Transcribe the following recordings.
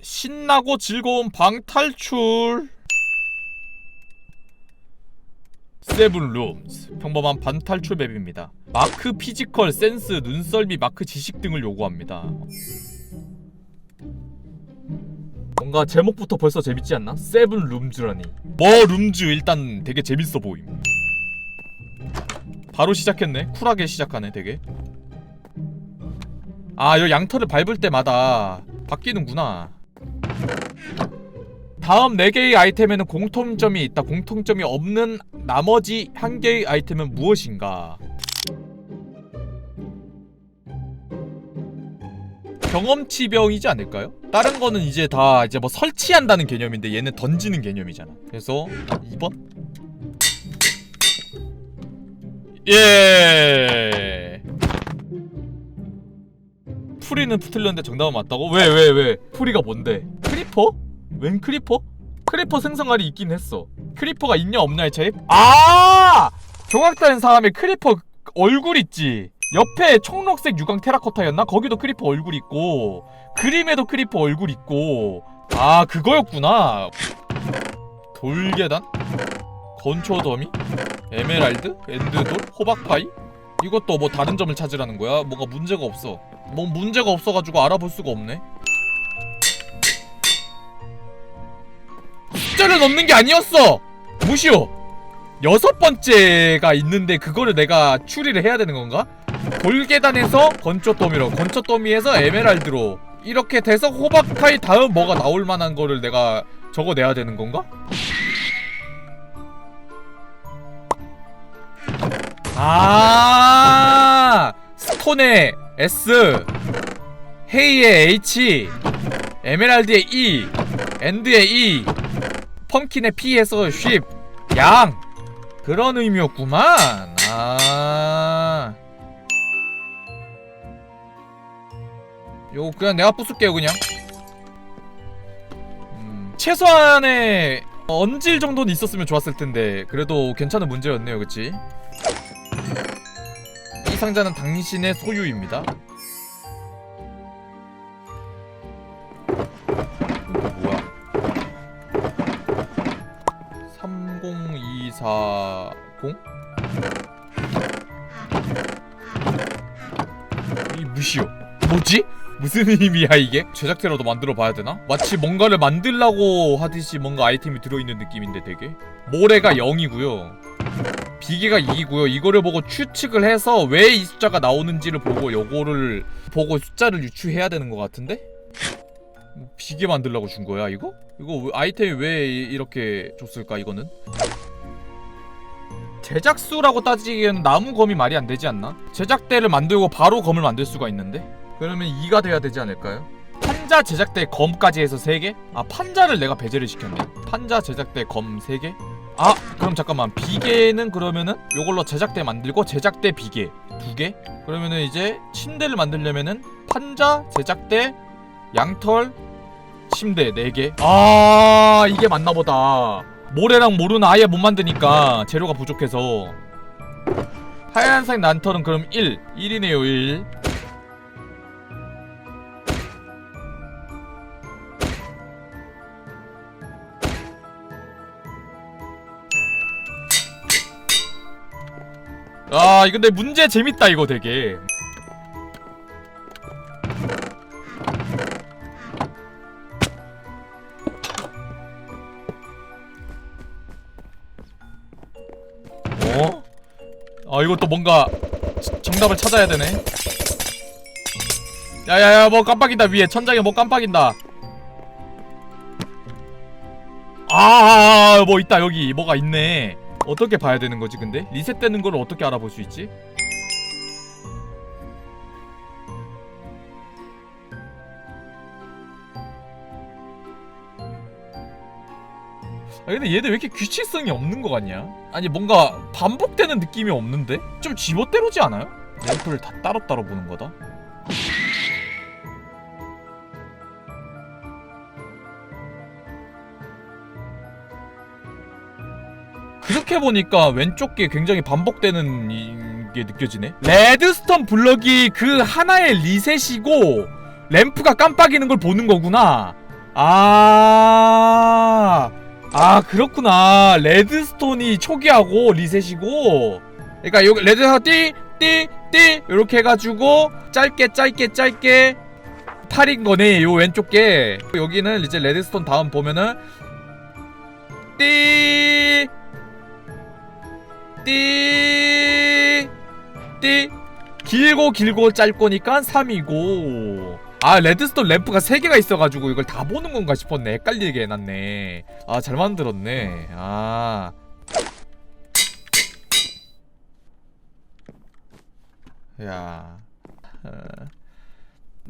신나고 즐거운 방탈출. 세븐 룸스 평범한 반탈출 맵입니다. 마크 피지컬 센스 눈썰미 마크 지식 등을 요구합니다. 뭔가 제목부터 벌써 재밌지 않나? 세븐 룸즈라니. 뭐 룸즈 일단 되게 재밌어 보임. 바로 시작했네. 쿨하게 시작하네 되게. 아 여기 양털을 밟을 때마다 바뀌는구나 다음 4개의 아이템에는 공통점이 있다 공통점이 없는 나머지 1개의 아이템은 무엇인가 경험치병이지 않을까요? 다른 거는 이제 다 이제 뭐 설치한다는 개념인데 얘는 던지는 개념이잖아 그래서 2번? 예 풀이는 틀렸는데 정답은 맞다고? 왜 왜 왜, 풀이가 뭔데? 크리퍼? 웬 크리퍼? 크리퍼 생성알이 있긴 했어 크리퍼가 있냐 없냐의 차이? 아! 조각다는 사람의 크리퍼 얼굴 있지 옆에 청록색 유광 테라코타였나? 거기도 크리퍼 얼굴 있고 그림에도 크리퍼 얼굴 있고 아 그거였구나 돌계단? 건초더미? 에메랄드? 엔드돌? 호박파이? 이것도 뭐 다른 점을 찾으라는 거야? 뭔가 문제가 없어 뭐 문제가 없어가지고 알아볼 수가 없네 숫자를 넘는 게 아니었어 무시오 여섯 번째가 있는데 그거를 내가 추리를 해야 되는 건가? 돌계단에서 건초더미로 건초더미에서 에메랄드로 이렇게 돼서 호박파이 다음 뭐가 나올 만한 거를 내가 적어내야 되는 건가? 아 스톤의 S 헤이의 H 에메랄드의 E 엔드의 E 펌킨의 P에서 쉽 양. 그런 의미였구만. 아. 요거 그냥 내가 부술게요 그냥. 음, 최소한의 언질 정도는 있었으면 좋았을 텐데 그래도 괜찮은 문제였네요 그치? 이 상자는 당신의 소유입니다 뭐야 30240? 이 무시오 뭐지? 무슨 의미야 이게? 제작대로도 만들어 봐야 되나? 마치 뭔가를 만들라고 하듯이 뭔가 아이템이 들어있는 느낌인데 되게 모래가 0이고요 비계가 2고요 이거를 보고 추측을 해서 왜 이 숫자가 나오는지를 보고 요거를 보고 숫자를 유추해야 되는 것 같은데? 비계 만들라고 준 거야 이거? 이거 왜- 아이템이 왜 이렇게 줬을까 이거는? 제작수라고 따지기에는 나무 검이 말이 안 되지 않나? 제작대를 만들고 바로 검을 만들 수가 있는데? 그러면 2가 돼야 되지 않을까요? 판자 제작대 검까지 해서 3개? 아 판자를 내가 배제를 시켰네 판자 제작대 검 3개? 아 그럼 잠깐만. 비계는 그러면은 요걸로 제작대 만들고 제작대 비계 2개? 그러면은 이제 침대를 만들려면은 판자 제작대 양털 침대 4개? 아 이게 맞나 보다. 모래랑 모루는 아예 못 만드니까 재료가 부족해서. 하얀색 난털은 그럼 1 1이네요 1 아, 이거 근데 문제 재밌다 이거 되게. 어? 아, 이것도 뭔가 지- 정답을 찾아야 되네. 야야야, 뭐 깜빡인다 위에 천장에 뭐 깜빡인다. 아, 뭐 있다 여기 뭐가 있네. 어떻게 봐야 되는 거지 근데? 리셋되는 걸 어떻게 알아볼 수 있지? 아 근데 얘들 왜 이렇게 규칙성이 없는 거 같냐? 아니 뭔가 반복되는 느낌이 없는데? 좀 지멋대로지 않아요? 램프를 다 따로따로 보는 거다? 그렇게 보니까 왼쪽 게 굉장히 반복되는 이- 게 느껴지네. 레드스톤 블럭이 그 하나의 리셋이고 램프가 깜빡이는 걸 보는 거구나. 아, 아 그렇구나. 레드스톤이 초기하고 리셋이고. 그러니까 여기 레드스톤 띠띠띠 이렇게 해가지고 짧게 짧게 짧게 8인 거네. 요 왼쪽 게 여기는 이제 레드스톤 다음 보면은 띠. 띠. 띠. 길고 길고 짧고니까 3이고. 아, 레드스톤 램프가 3개가 있어가지고 이걸 다 보는 건가 싶었네. 헷갈리게 해놨네. 아, 잘 만들었네. 아. 야. 어.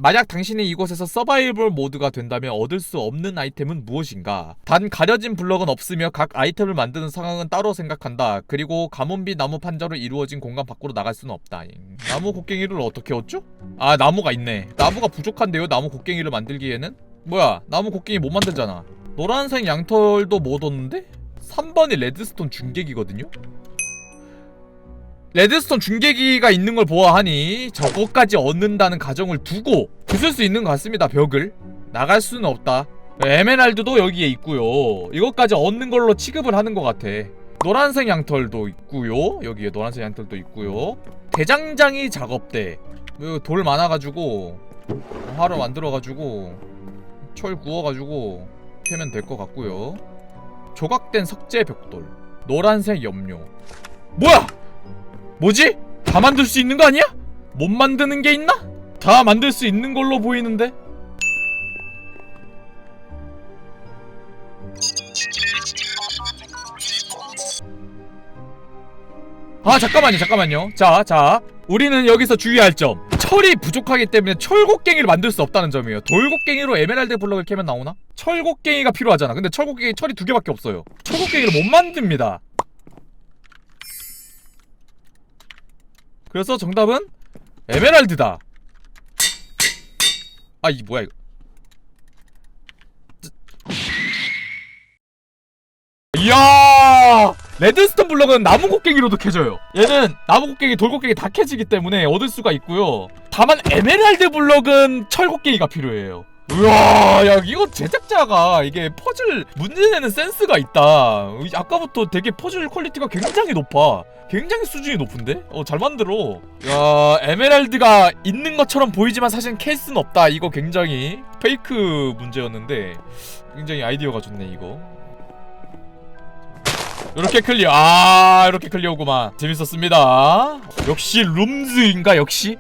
만약 당신이 이곳에서 서바이벌 모드가 된다면 얻을 수 없는 아이템은 무엇인가? 단 가려진 블럭은 없으며 각 아이템을 만드는 상황은 따로 생각한다. 그리고 가뭄비 나무 판자로 이루어진 공간 밖으로 나갈 수는 없다. 나무 곡괭이를 어떻게 얻죠? 아 나무가 있네. 나무가 부족한데요. 나무 곡괭이를 만들기에는? 뭐야 나무 곡괭이 못 만들잖아. 노란색 양털도 못 얻는데? 3번이 레드스톤 중계기거든요? 레드스톤 중계기가 있는 걸 보아하니 저것까지 얻는다는 가정을 두고 부술 수 있는 것 같습니다 벽을. 나갈 수는 없다. 에메랄드도 여기에 있고요. 이것까지 얻는 걸로 취급을 하는 것 같아. 노란색 양털도 있고요. 여기에 노란색 양털도 있고요. 대장장이 작업대. 이거 돌 많아가지고 화로 만들어가지고 철 구워가지고 캐면 될 것 같고요. 조각된 석재 벽돌. 노란색 염료. 뭐야 뭐지? 다 만들 수 있는 거 아니야? 못 만드는 게 있나? 다 만들 수 있는 걸로 보이는데? 아 잠깐만요 잠깐만요 자자 우리는 여기서 주의할 점 철이 부족하기 때문에 철곡갱이를 만들 수 없다는 점이에요 돌곡갱이로 에메랄드 블럭을 캐면 나오나? 철곡갱이가 필요하잖아 근데 철곡갱이 철이 두 개밖에 없어요 철곡갱이를 못 만듭니다 그래서 정답은 에메랄드다. 아, 이 뭐야 이거? 이야! 레드스톤 블럭은 나무 곡괭이로도 캐져요. 얘는 나무 곡괭이, 돌 곡괭이 다 캐지기 때문에 얻을 수가 있고요. 다만 에메랄드 블럭은 철 곡괭이가 필요해요. 우와, 야 이거 제작자가 이게 퍼즐 문제 내는 센스가 있다. 아까부터 되게 퍼즐 퀄리티가 굉장히 높아. 굉장히 수준이 높은데? 어, 잘 만들어. 야, 에메랄드가 있는 것처럼 보이지만 사실 케이스는 없다. 이거 굉장히 페이크 문제였는데 굉장히 아이디어가 좋네, 이거. 이렇게 클리어. 아, 이렇게 클리어구만. 재밌었습니다. 역시 룸즈인가 역시?